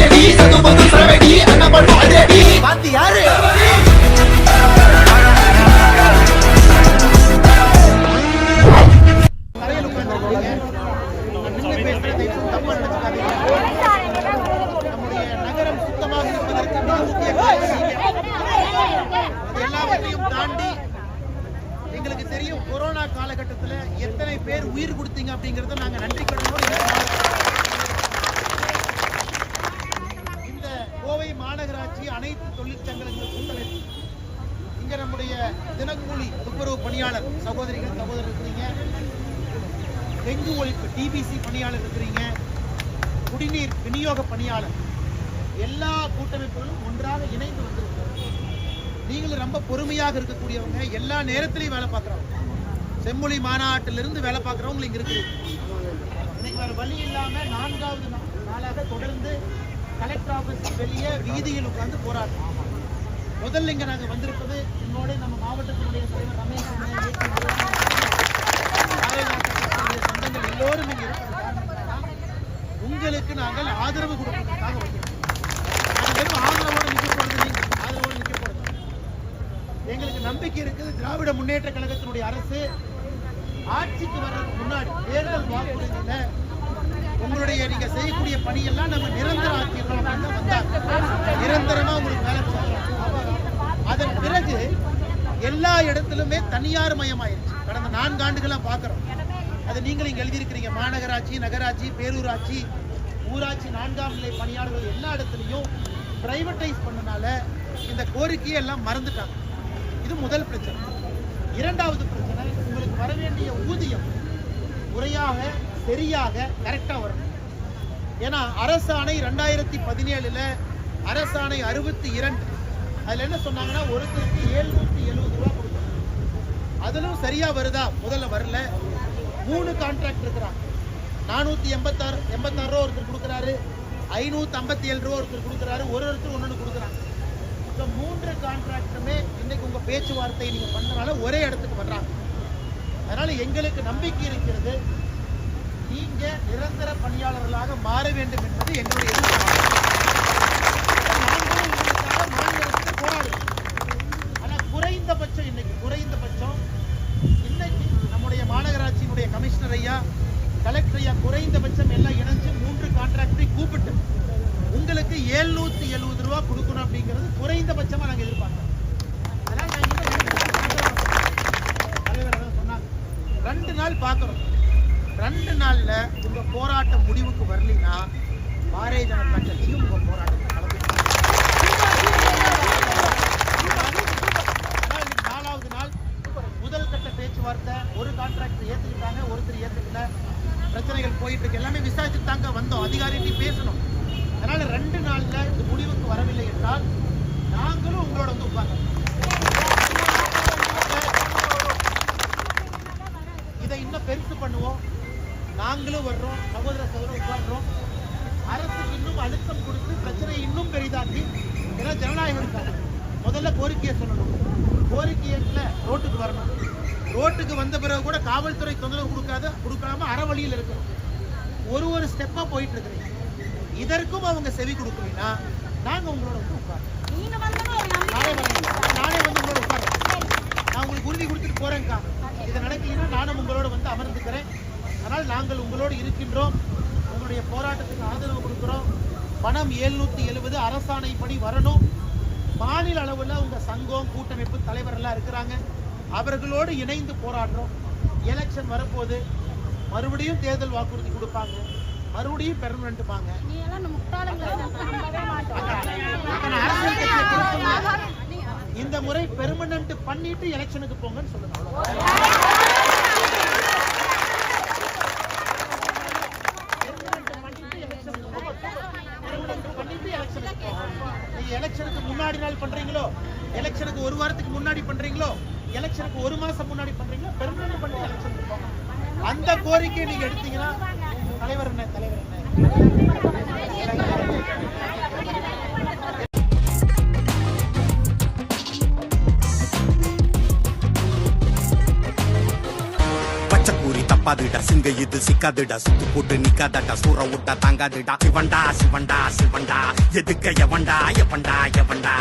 பதிலடி சத்து பத்து சரவடி அண்ணன் பண்ணும் அதிரடி பாத்தி யாரு? எல்லாவற்றையும் தாண்டி எங்களுக்கு தெரியும் கொரோனா காலகட்டத்தில் எத்தனை பேர் உயிர் கொடுத்தீங்க அப்படிங்கறத நாங்க நன்றி கடனோடு இந்த இந்த கோவை மாநகராட்சி அனைத்து தொழிற்சங்கங்களுக்கு கூட்டமைப்பு இங்க நம்முடைய தினக்கூலி துப்புரவு பணியாளர் சகோதரிகள் சகோதரர் இருக்கிறீங்க. டெங்கு ஒழிப்பு டிபிசி பணியாளர் இருக்கிறீங்க. குடிநீர் விநியோக பணியாளர். எல்லா கூட்டமைப்புகளும் ஒன்றாக இணைந்து வந்திருக்கிறோம் நீங்களும் ரொம்ப பொறுமையாக இருக்கக்கூடியவங்க எல்லா நேரத்திலையும் வேலை பார்க்குறவங்க. செம்மொழி மாநாட்டிலிருந்து வேலை பார்க்குறவங்க இங்கே இருக்கிறீங்க. இன்னைக்கு வேறு வழி இல்லாமல் நான்காவது நாளாக தொடர்ந்து கலெக்டர் ஆஃபீஸ் வெளியே வீதியில் உட்காந்து போராட்டம் முதல்ல இங்கே நாங்கள் வந்திருப்பது என்னோட நம்ம திராவிட முன்னேற்ற கழகத்தினுடைய அரசு ஆட்சிக்கு வர்றதுக்கு முன்னாடி தேர்தல் வாக்குறுதியில உங்களுடைய நீங்க செய்யக்கூடிய பணியெல்லாம் நம்ம நிரந்தர ஆக்கிடுறோம் வந்தாங்க. நிரந்தரமா உங்களுக்கு வேலை செய்யலாம் அதன் பிறகு எல்லா இடத்திலுமே தனியார் மயமாயிருச்சு. கடந்த நான்கு ஆண்டுகளா பார்க்குறோம். அது நீங்களும் இங்க எழுதியிருக்கிறீங்க. மாநகராட்சி நகராட்சி பேரூராட்சி ஊராட்சி நான்காம் நிலை பணியாளர்கள் எல்லா இடத்துலையும் பிரைவேட்டைஸ் பண்ணனால இந்த கோரிக்கையை எல்லாம் மறந்துட்டாங்க. இது முதல் பிரச்சனை. இரண்டாவது பிரச்சனை உங்களுக்கு வர வேண்டிய ஊதியம் முறையாக சரியாக கரெக்டாக வரணும். ஏன்னா அரசாணை ரெண்டாயிரத்தி பதினேழுல அரசாணை அறுபத்தி இரண்டு. அதில் என்ன சொன்னாங்கன்னா ஒருத்தருக்கு ஏழ்நூற்றி எழுபது ரூபா கொடுக்கணும். அதிலும் சரியா வருதா? முதல்ல வரல. மூணு கான்ட்ராக்ட் இருக்கிறாங்க. நானூத்தி எண்பத்தாறு எண்பத்தாறு ரூபா ஒருத்தர் கொடுக்குறாரு. ஐநூத்தி ஐம்பத்தி ஏழு ரூபா ஒருத்தர் கொடுக்குறாரு. ஒரு ஒருத்தர் ஒன்று கொடுக்குறாங்க. இந்த மூன்று கான்ட்ராக்டுமே இன்னைக்கு உங்கள் பேச்சுவார்த்தை நீங்கள் பண்றனால ஒரே இடத்துக்கு வர்றாங்க. அதனால் எங்களுக்கு நம்பிக்கை இருக்கிறது. நீங்கள் நிரந்தர பணியாளர்களாக மாற வேண்டும் என்பது எங்களுடைய எதிர்பார்ப்பு போராடுவோம். ஆனா குறைந்தபட்சம் இன்னைக்கு குறைந்தபட்சம் இன்னைக்கு நம்முடைய மாநகராட்சியினுடைய கமிஷனர் ஐயா கலெக்டர் ஐயா குறைந்தபட்சம் எல்லாம் இணைஞ்சு மூன்று கான்ட்ராக்டை கூப்பிட்டு உங்களுக்கு ஏழ்நூத்தி எழுபது ரூபா கொடுக்கணும் அப்படிங்கிறது குறைந்தபட்சமா நாங்க எதிர்பார்க்கிறோம். ரெண்டு நாள் பார்க்குறோம். ரெண்டு நாளில் உங்கள் நாள்ல உங்க போராட்டம் முடிவுக்கு வரலைன்னா பாரதிய ஜனதா கட்சியும் உங்க போராட்டத்தை கலந்து நாலாவது நாள் முதல் கட்ட பேச்சுவார்த்தை ஒரு கான்ட்ராக்ட் ஏத்துக்கிட்டாங்க ஒருத்தர் ஏத்துக்கல. பிரச்சனைகள் போயிட்டு இருக்கு. எல்லாமே விசாரிச்சுட்டு தாங்க வந்தோம். அதிகாரிகிட்ட பேசணும். அதனால ரெண்டு நாள்ல இது முடிவுக்கு வரவில்லை என்றால் நாங்களும் உங்களோட வந்து உட்கார்ந்து இதை இன்னும் பெருசு பண்ணுவோம். நாங்களும் வர்றோம் சகோதர சகோதரர் உட்கார்றோம். அரசுக்கு இன்னும் அழுத்தம் கொடுத்து பிரச்சனையை இன்னும் பெரிதாக்கி ஏன்னா ஜனநாயகம் இருக்காங்க முதல்ல கோரிக்கையை சொல்லணும். கோரிக்கையில ரோட்டுக்கு வரணும். ரோட்டுக்கு வந்த பிறகு கூட காவல்துறை தொந்தரவு கொடுக்காத கொடுக்காம அற வழியில் இருக்கிறோம் ஒரு ஒரு ஸ்டெப்பாக போயிட்டு இருக்கிறீங்க. இதற்கும் அவங்க செவி கொடுக்கலைன்னா நாங்க உங்களோட வந்து உட்கார்றோம் நானே வந்து உங்களோட நான் உங்களுக்கு உறுதி கொடுத்துட்டு போறேன்க்கா. இது நடக்கலைன்னா நானும் உங்களோட வந்து அமர்ந்துக்கிறேன். அதனால் நாங்கள் உங்களோடு இருக்கின்றோம். உங்களுடைய போராட்டத்துக்கு ஆதரவு கொடுக்கிறோம். பணம் எழுநூத்தி எழுபது அரசாணைப்படி வரணும். மாநில அளவில் உங்க சங்கம் கூட்டமைப்பு தலைவர் எல்லாம் இருக்கிறாங்க. அவர்களோடு இணைந்து போராடுறோம். எலெக்ஷன் வரப்போது மறுபடியும் தேர்தல் வாக்குறுதி கொடுப்பாங்க. மறுபடியும் திருத்தணும். இந்த முறை பெர்மனன்ட் பண்ணிட்டு எலெக்ஷனுக்கு போங்கன்னு சொல்லுங்க எலெக்ஷனுக்கு முன்னாடி நாள் பண்றீங்களோ? எலெக்ஷனுக்கு ஒரு வாரத்துக்கு முன்னாடி பண்றீங்களோ? எலெக்ஷனுக்கு ஒரு மாசம் முன்னாடி பண்றீங்களோ? பெர்மனன்ட் பண்ணி எலெக்ஷனுக்கு போங்க. அந்த கோரிக்கையை நீங்க எடுத்தீங்கன்னா தலைவர் என்ன தலைவர் என்ன? பூரி தப்பாதுடா சிங்க இது சிக்காதுடா சுத்து போட்டு நிக்காதடா சூற விட்டா தாங்காதுடா. சிவண்டா சிவண்டா சிவண்டா எதுக்க எவண்டா எவண்டா எவண்டா